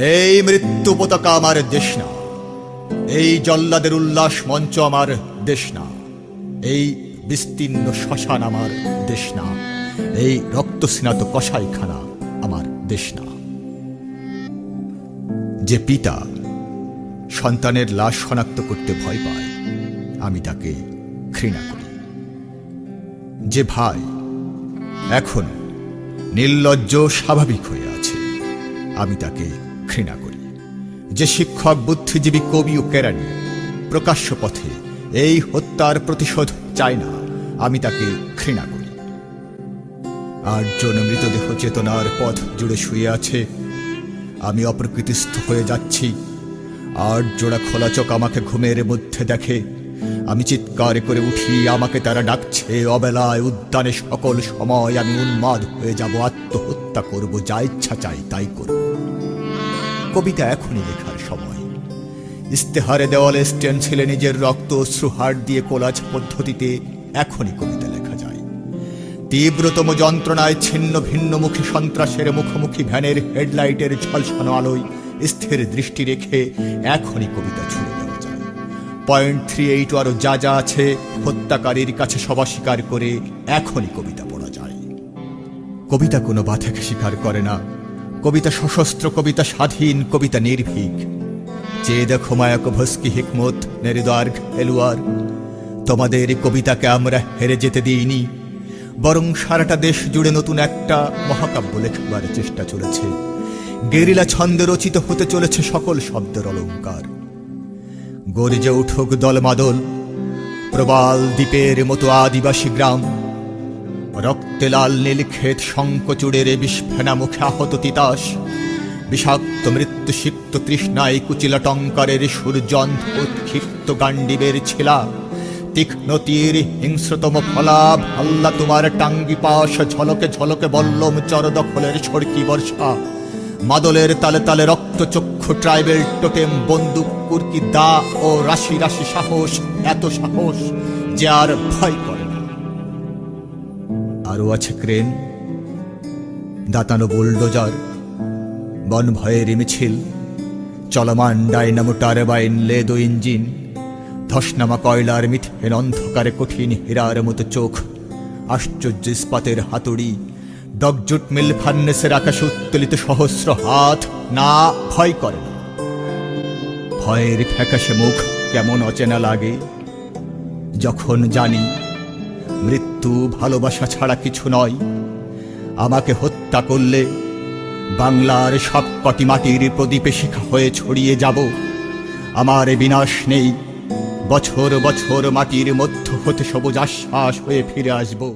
এই মৃত্যু পতাকা আমার দেশ না। এই জল্লাদের উল্লাস মঞ্চ আমার দেশ না। এই বিস্তীর্ণ শ্মশান আমার দেশ না। এই রক্তস্নাত কসাইখানা আমার দেশ না। যে পিতা সন্তানের লাশ শনাক্ত করতে ভয় পায়, আমি তাকে ঘৃণা করি। যে ভাই এখন নির্লজ্জ স্বাভাবিক হয়ে আছে, আমি তাকে ঘৃণা করি। যে শিক্ষক, বুদ্ধিজীবী, কবি ও কেরানি প্রকাশ্য পথে এই হত্যার প্রতিশোধ চায় না, আমি তাকে ঘৃণা করি। আটজন মৃতদেহ চেতনার পথ জুড়ে শুয়ে আছে। আমি অপ্রকৃতিস্থ হয়ে যাচ্ছি। আর জোড়া খোলা চোখ আমাকে ঘুমের মধ্যে দেখে। আমি চিৎকার করে উঠি, আমাকে তারা ডাকছে, অবেলায় উদ্যানে সকল সময় আমি উন্মাদ হয়ে যাব, আত্মহত্যা করব, যা ইচ্ছা চাই তাই করব। কবিতা এখনই লেখার সময়। ইস্তেহারে দেওয়ালে স্টেনসিলে নিজের রক্ত অশ্রুহার দিয়ে কোলাজ পদ্ধতিতে এখনই কবিতা লেখা যায়। তীব্রতম যন্ত্রণায় ছিন্ন ভিন্ন মুখী সন্ত্রাসের মুখোমুখি ভ্যানের হেডলাইটের ঝলসানো আলোয় স্থির দৃষ্টি রেখে এখনই কবিতা ছুড়ে দেওয়া যায়। পয়েন্ট থ্রি এইট আরও যা যা আছে হত্যাকারীর কাছে সবা স্বীকার করে এখনই কবিতা পড়া যায়। কবিতা কোনো বাধাকে স্বীকার করে না কবিতা সশস্ত্র, কবিতা স্বাধীন, কবিতা নির্ভীক। চেয়ে দেখো মায়াক ভস্কি হিকমত, নেরিদার্ঘ এলুয়ার। তোমাদের কবিতাকে আমরা হেরে যেতে দিইনি। বরং সারাটা দেশ জুড়ে নতুন একটা মহাকাব্য লেখবার চেষ্টা চলেছে। গেরিলা ছন্দে রচিত হতে চলেছে সকল শব্দের অলঙ্কার। গরিজে উঠুক দলমাদল, প্রবাল দ্বীপের মতো আদিবাসী গ্রাম। রক্তে লাল নীল ক্ষেত শঙ্কচূড়ের বিস্ফেনা মুখে আহত তিতাস। বিষাক্ত মৃত্যু সিক্ত তৃষ্ণায় কুচিলা টঙ্কারের সূর্যন্ধ উৎক্ষিপ্ত গান্ডিবের ছিলা। তীক্ষ্ণ তীর, হিংস্রতম ফলাভ আল্লাহ তোমার টাঙ্গি পাশ, ঝলকে ঝলকে বল্লম চর দখলের ছড়কি বর্ষা। মাদলের তালে তালে রক্তচক্ষু ট্রাইবেল টোটেম, বন্দুক, কুর্কি দা ও রাশি রাশি সাহস, এত সাহস যে আর ভয় করে। আরও আছে ক্রেন। দাতানো বুলডোজার, বন ভয়ের মিছিল চলমান ডাইনামো টারবাইন লেদো ইঞ্জিন, ধসনামা কয়লার মিথেন অন্ধকারে কঠিন হীরার মতো চোখ, আশ্চর্য ইস্পাতের হাতুড়ি ডগজুট মিল ফান্নেসের আকাশে উত্তোলিত সহস্র হাত না ভয় করে না। ভয়ের ফ্যাকাশে মুখ কেমন অচেনা লাগে, যখন জানি মৃত্যু ভালোবাসা ছাড়া কিছু নয়। আমাকে হত্যা করলে বাংলার সব কটি মাটির প্রদীপে শিখা হয়ে ছড়িয়ে যাব। আমার বিনাশ নেই। বছর বছর মাটির মধ্য হতে সবুজ আশ্বাস হয়ে ফিরে আসব।